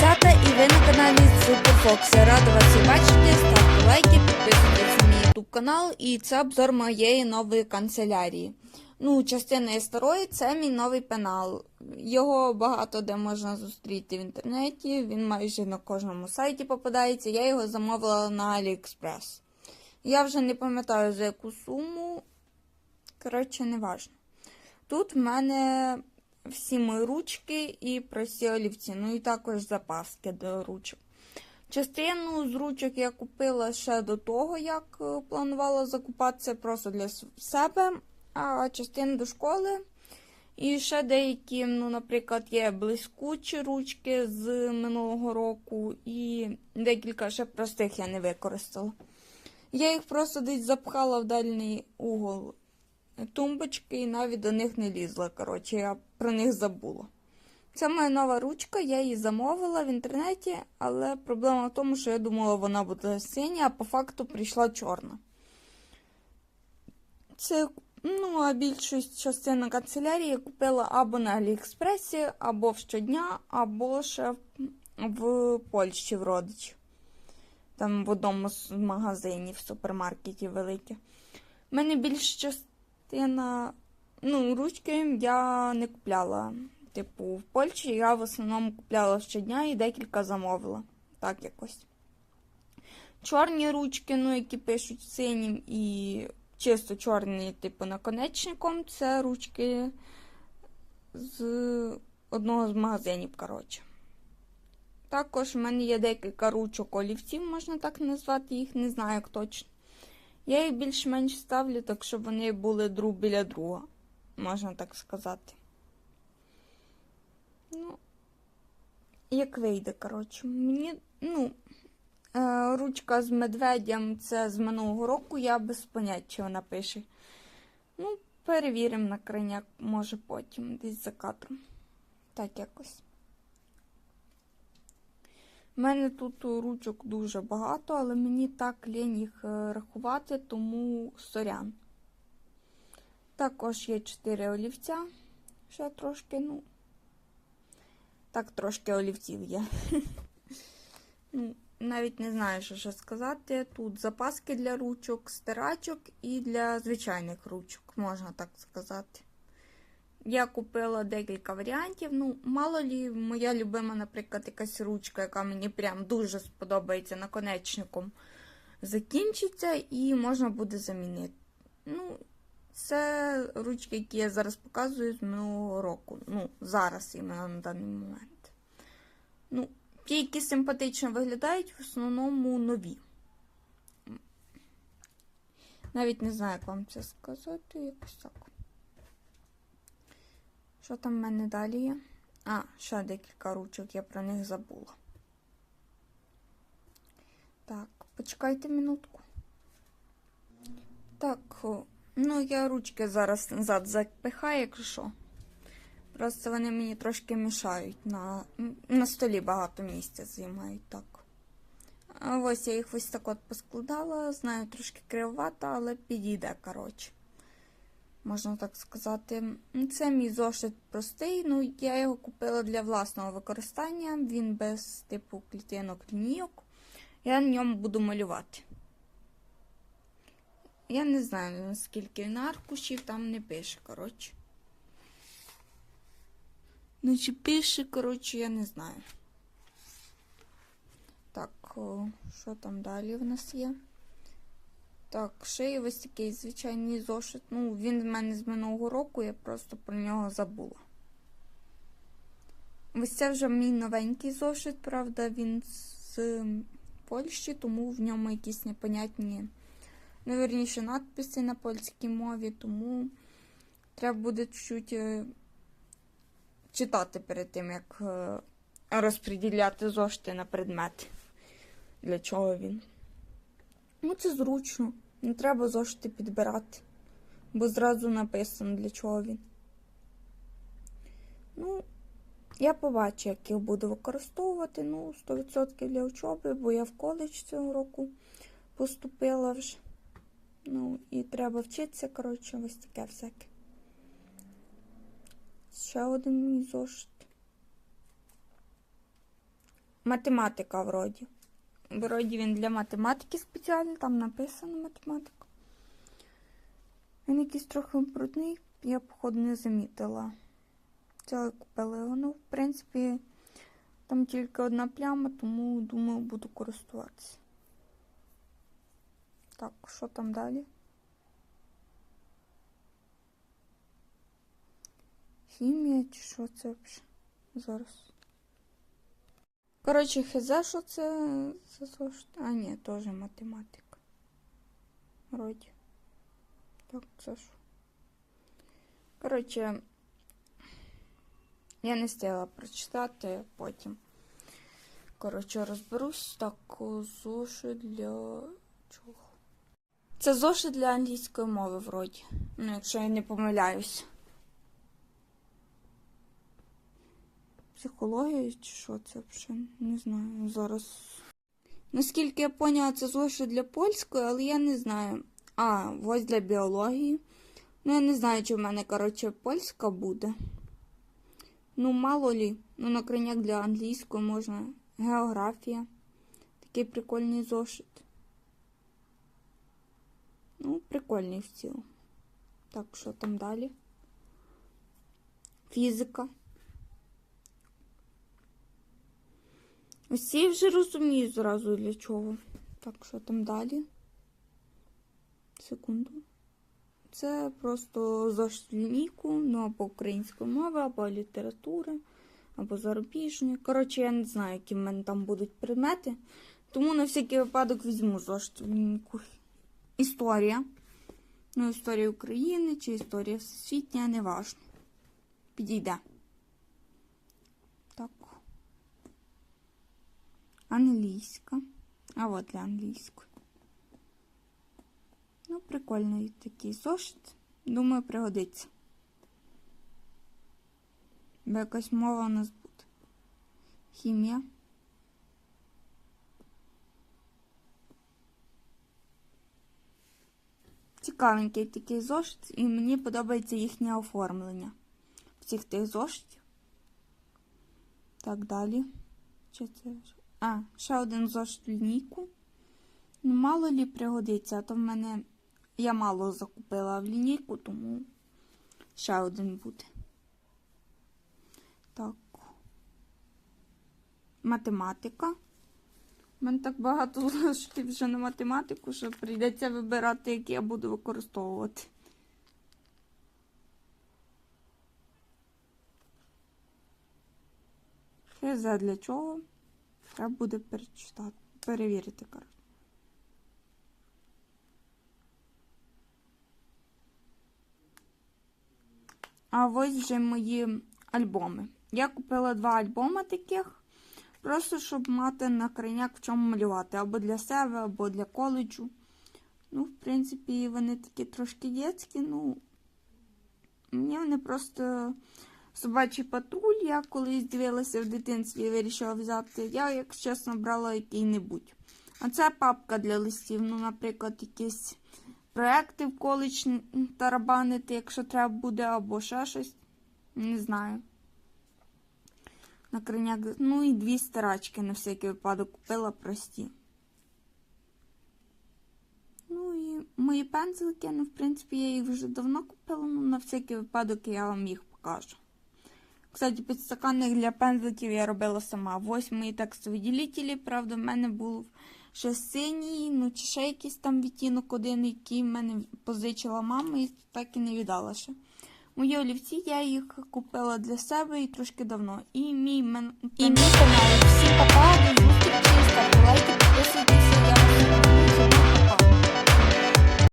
10 і ви на каналі. Я рада вас бачити. Ставте лайки, підписуйтесь на мій YouTube канал. І це обзор моєї нової канцелярії. Ну, частина із старої це мій новий пенал. Його багато де можна зустріти в інтернеті. Він майже на кожному сайті попадається. Я його замовила на AliExpress. Я вже не пам'ятаю за яку суму. Коротше, не важно. Тут в мене всі мої ручки і прості олівці, ну і також запаски до ручок. Частину з ручок я купила ще до того, як е, планувала закупатися просто для себе, а частину до школи. І ще деякі, ну, наприклад, є блискучі ручки з минулого року, і декілька ще простих я не використала. Я їх просто десь запхала в дальній угол тумбочки і навіть до них не лізла. Коротше, я про них забула. Це моя нова ручка, я її замовила в інтернеті, але проблема в тому, що я думала, вона буде синя, а по факту прийшла чорна. Це, ну, а більшість частина канцелярії я купила або на Аліекспресі, або в щодня, або ще в, в Польщі в родичів. Там в одному з магазинів, супермаркетів великих. У мене більша частина, ну, ручки я не купляла. Типу, в Польщі я в основному купляла щодня і декілька замовила. Так якось. Чорні ручки, ну, які пишуть синім і чисто чорні, типу, наконечником, це ручки з одного з магазинів, коротше. Також в мене є декілька ручок олівців, можна так назвати їх, не знаю як точно. Я їх більш-менш ставлю, так щоб вони були друг біля друга, можна так сказати. Ну, як вийде, коротше. Мені, ну, е, ручка з медведем це з минулого року, я без поняття, вона пише. Ну, перевіримо на крайняк, може потім, десь за кадром. Так якось. У мене тут ручок дуже багато, але мені так лінь їх е, рахувати, тому сорян. Також є 4 олівця. Ще трошки, ну. Так, трошки олівців є. Ну, Навіть не знаю, що ще сказати. Тут запаски для ручок, стирачок і для звичайних ручок, можна так сказати. Я купила декілька варіантів. Ну, мало лі, моя любима, наприклад, якась ручка, яка мені прям дуже сподобається наконечником, закінчиться і можна буде замінити. Ну, це ручки, які я зараз показую з минулого року. Ну, зараз іменно на даний момент. Ну, ті, які симпатично виглядають, в основному нові. Навіть не знаю, як вам це сказати, якось так. Що там в мене далі є? А, ще декілька ручок, я про них забула. Так, почекайте минутку. Так, ну я ручки зараз назад запихаю, якщо що. Просто вони мені трошки мішають. На, на столі багато місця займають так. Ось я їх ось так от поскладала. Знаю, трошки кривовато, але підійде, коротше можна так сказати. Це мій зошит простий, ну я його купила для власного використання. Він без типу клітинок лінійок. Я на ньому буду малювати. Я не знаю, наскільки він аркушів, там не пише, коротше. Ну, чи пише, коротше, я не знаю. Так, що там далі в нас є? Так, ще є ось такий звичайний зошит. Ну, він в мене з минулого року, я просто про нього забула. Ось це вже мій новенький зошит, правда, він з Польщі, тому в ньому якісь непонятні, ну, верніше, надписи на польській мові, тому треба буде чуть е, читати перед тим, як е, розподіляти зошити на предмети. Для чого він. Ну, це зручно. Не треба зошити підбирати, бо зразу написано, для чого він. Ну, я побачу, як його буду використовувати. Ну, 100% для учоби, бо я в коледж цього року поступила вже. Ну, і треба вчитися, коротше, ось таке всяке. Ще один мій зошит. математика вроді. Вроді він для математики спеціальний, там написано математика. Він якийсь трохи брудний, я, походу, не замітила. Це купила його. Ну, в принципі, там тільки одна пляма, тому думаю, буду користуватися. Так, що там далі? Хімія чи що це взагалі? Зараз. Коротше, хз, що це за? А, ні, теж математика. Вроді. Так, це що? Коротше, я не встигла прочитати потім. Коротше, розберусь. Так, зошит для чого? Це зошит для англійської мови, вроді. Ну, якщо я не помиляюсь. Психологія чи що це взагалі? Не знаю. Зараз. Наскільки я поняла, це зошит для польської, але я не знаю. А, ось для біології. Ну, я не знаю, чи в мене, коротше, польська буде. Ну, мало лі. Ну, на крайняк для англійської можна. Географія. Такий прикольний зошит. Ну, прикольний в цілому. Так, що там далі? Фізика. Ось я вже розумію зразу для чого. Так, що там далі? Секунду. Це просто зошит лінійку, ну або української мови, або літератури, або зарубіжної. Коротше, я не знаю, які в мене там будуть предмети. Тому на всякий випадок візьму зошит. Історія. Ну, історія України чи історія всесвітня, не важно. Підійде. Так. Англійська. А от для англійської. Ну, прикольний такий зошит. Думаю, пригодиться. Бо якась мова у нас буде. Хімія. Цікавенький такий зошит, і мені подобається їхнє оформлення всіх тих зошитів. Так, далі. Що це? А, ще один зошит лінійку. Ну, мало лі пригодиться, а то в мене я мало закупила в лінійку, тому ще один буде. Так. Математика. У мене так багато зошитів вже на математику, що прийдеться вибирати, які я буду використовувати. Хз для чого? Треба буде перечитати, перевірити, коротше. А ось вже мої альбоми. Я купила два альбоми таких, просто щоб мати на крайняк в чому малювати. Або для себе, або для коледжу. Ну, в принципі, вони такі трошки дітські, ну. Мені вони просто собачий патруль. Я колись дивилася в дитинстві і вирішила взяти. Я, якщо чесно, брала який-небудь. А це папка для листів. Ну, наприклад, якісь проекти в коледж тарабанити, якщо треба буде, або ще щось. Не знаю. На крайняк. Ну і дві стирачки на всякий випадок купила прості. Ну і мої пензлики, ну, в принципі, я їх вже давно купила, ну на всякий випадок я вам їх покажу. Кстати, підстаканник для пензликів я робила сама. Восьмий мої ділітілі. правда, в мене був ще синій, ну чи ще якийсь там відтінок один, який в мене позичила мама і так і не віддала ще. Мої олівці я їх купила для себе і трошки давно. І мій мен... і мій канал. Всім пока, до зустрічі, ставте лайки, підписуйтесь, я вас